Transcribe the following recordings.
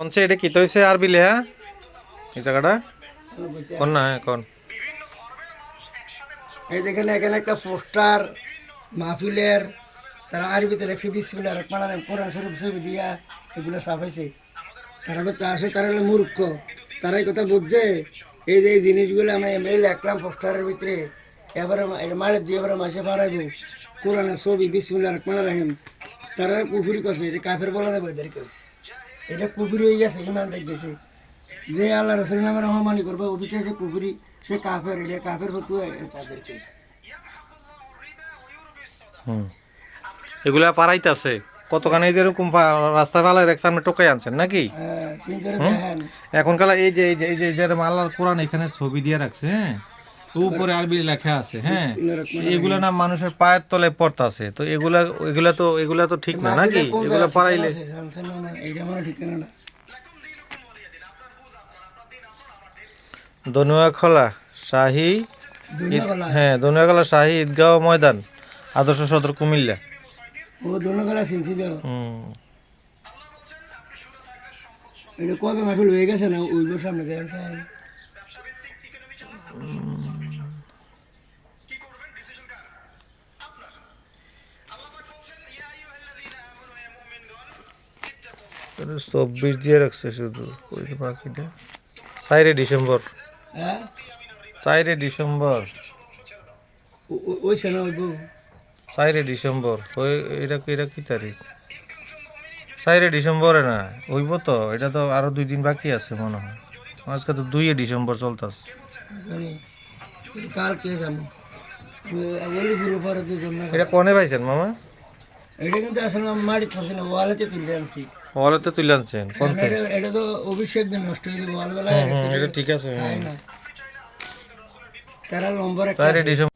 কোনছে, এটা কি তৈছে আর বিলে হ্যাঁ? এই জায়গাটা? কোন না হ্যাঁ কোন? এই যেখানে এখানে একটা পোস্টার, মাহফিলের, তারা আরবিতে লেখছে, বিসমিল্লাহ রহমান রহিম, কোরআন শরীফ দিয়া এগুলো তারা তারা হলো মূর্খ। তারা এই কথা বুঝছে। এই যে এই জিনিসগুলো আমি এমনি লিখলাম পোস্টারের ভিতরে, এবারে মারে দিয়ে এবারে মাসে পারাইব কোরআনের ছবি, বিসমিল্লাহ রহমান রহিম। তারা কুফুরি করছে, এটা কাফের বলা যাবে এদেরকে এটা কুফুরি হয়ে গেছে ইমান দেখ গেছে যে আল্লাহ রসুল নামে রহমানি করবে অভিষেক সে কুফুরি সে কাফের এটা কাফের ফতুয়া তাদেরকে। এগুলা পারাইতাছে। কতখানি যে রাস্তা ফালাই রেখে সামনে টোকাই আনছেন নাকি? হ্যাঁ এখনকার এই যে এই যে এই যে যে আল্লাহর কোরআন এখানে ছবি দিয়ে রাখছে হ্যাঁ? উপরে আরবি লেখা আছে হ্যাঁ। এগুলা না মানুষের পায়ের তলে পড়তাছে। তো এগুলা এগুলা তো এগুলা তো ঠিক না নাকি? এগুলা না দনুয়াখলা শাহী হ্যাঁ দনুয়াখলা শাহী ঈদগাঁও ময়দান আদর্শ সদর কুমিল্লা। ও ধন্যবাদ চিনছি তো হুম। এটা কবে মাহফিল হয়ে গেছে না ওই বছর সামনে দেখেন চব্বিশ দিয়ে রাখছে শুধু বাকিটা। চাইরে ডিসেম্বর। হ্যাঁ? চাইরে ডিসেম্বর। চাইরে ডিসেম্বর। ওই এটা কি- এটা কি তারিখ? চাইরে ডিসেম্বরে না হইব তো এটা তো আরও দুই দিন বাকি আছে মনে হয়। আজকে তো দুইয়ে ডিসেম্বর চলতেছে। এটা কালকে যাব। কনে পাইছেন মামা? এটা কিন্তু আসলে মাটি না ওয়ালেতে তুলে আনছি। ওয়ালেতে তুলে আনছেন কোন এটা তো অভিষেক দিন নষ্ট হয়ে যাবে ওয়াল এটা ঠিক আছে তারা নম্বর একটা ডিসেম্বর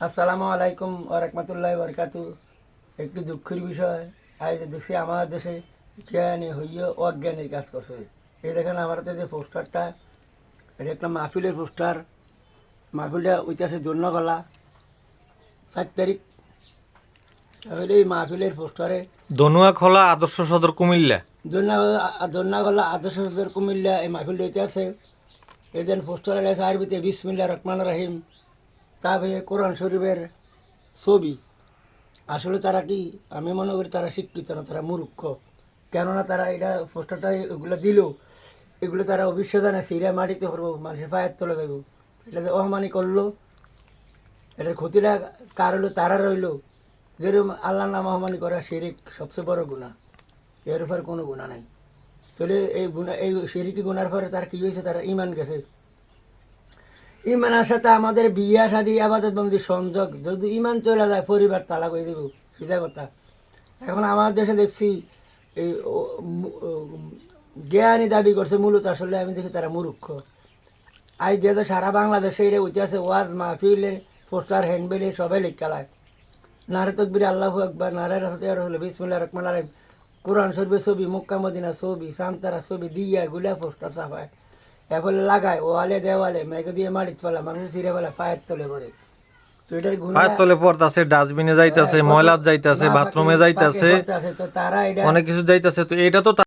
আসসালামু আলাইকুম ও রহমতুল্লাহ বরকাতু। একটু দুঃখের বিষয় আজ দেখছি আমার দেশে জ্ঞানী হইয়ে অজ্ঞানীর কাজ করছে। এই দেখেন আমার যে পোস্টারটা এটা একটা মাহফিলের পোস্টার। মাহফিলটা ঐতিহাসিক জন্য গলা সাত তারিখ তাহলে এই মাহফিলের পোস্টারে দনুয়াখলা আদর্শ সদর কুমিল্লা। দন্যা গলা আদর্শ সদর কুমিল্লা এই মাহফিল মাহফিলটা ঐতিহাসে এদিন পোস্টারে লেখা আরবিতে বিসমিল্লা রহমান রাহিম। তারপরে কোরআন শরীফের ছবি। আসলে তারা কি? আমি মনে করি তারা শিক্ষিত না তারা মূর্খ। কেননা তারা এটা পোস্টারটা এগুলো দিল এগুলো তারা অবশ্যই জানে সিরিয়া মাটিতে পড়ব মানুষের পায়ের তলে দেবো। এটা অহমানি করল এটার ক্ষতিটা কার হলো? তারা রইল। যেরকম আল্লাহ নাম করা শিরিক সবচেয়ে বড় গুণা এর উপর কোনো গুণা নাই। চলে এই গুণা এই শিরিকি গুণার পরে তার কি হয়েছে? তারা ইমান গেছে। ইমানের সাথে আমাদের বিয়া, শাদি, আবাদত, বন্দি, সংযোগ, যদি ইমান চলে যায়, পরিবার তালাক হয়ে দেব সিধা কথা। এখন আমার দেশে দেখছি, এই জ্ঞানী দাবি করছে, মূলত আসলে আমি দেখি তারা মূর্খ। আজ যেহেতু সারা বাংলাদেশে এটা ঐতিহাসে ওয়াজ মাহফিলের, পোস্টার হ্যান্ডবেলে সবাই লেখালায় নারে তকবির আল্লাহ আকবর নারে রাসতে হলো বিসমুল্লাহ রহমান আলম কোরআন শরীফের ছবি মক্কা মদিনা ছবি সান্তারা ছবি দিয়া গুলা পোস্টার সাফায় এফলে লাগায় ওয়ালে দেওয়ালে মেঘ দিয়ে মারিত ফেলা মানুষ ছিঁড়ে ফেলা পায়ের তলে করে তো এটার গুণ পায়ের তলে পড়তাছে ডাস্টবিনে যাইতাছে ময়লা যাইতাছে বাথরুমে যাইতাছে তো তারা এটা অনেক কিছু যাইতাছে তো এটা তো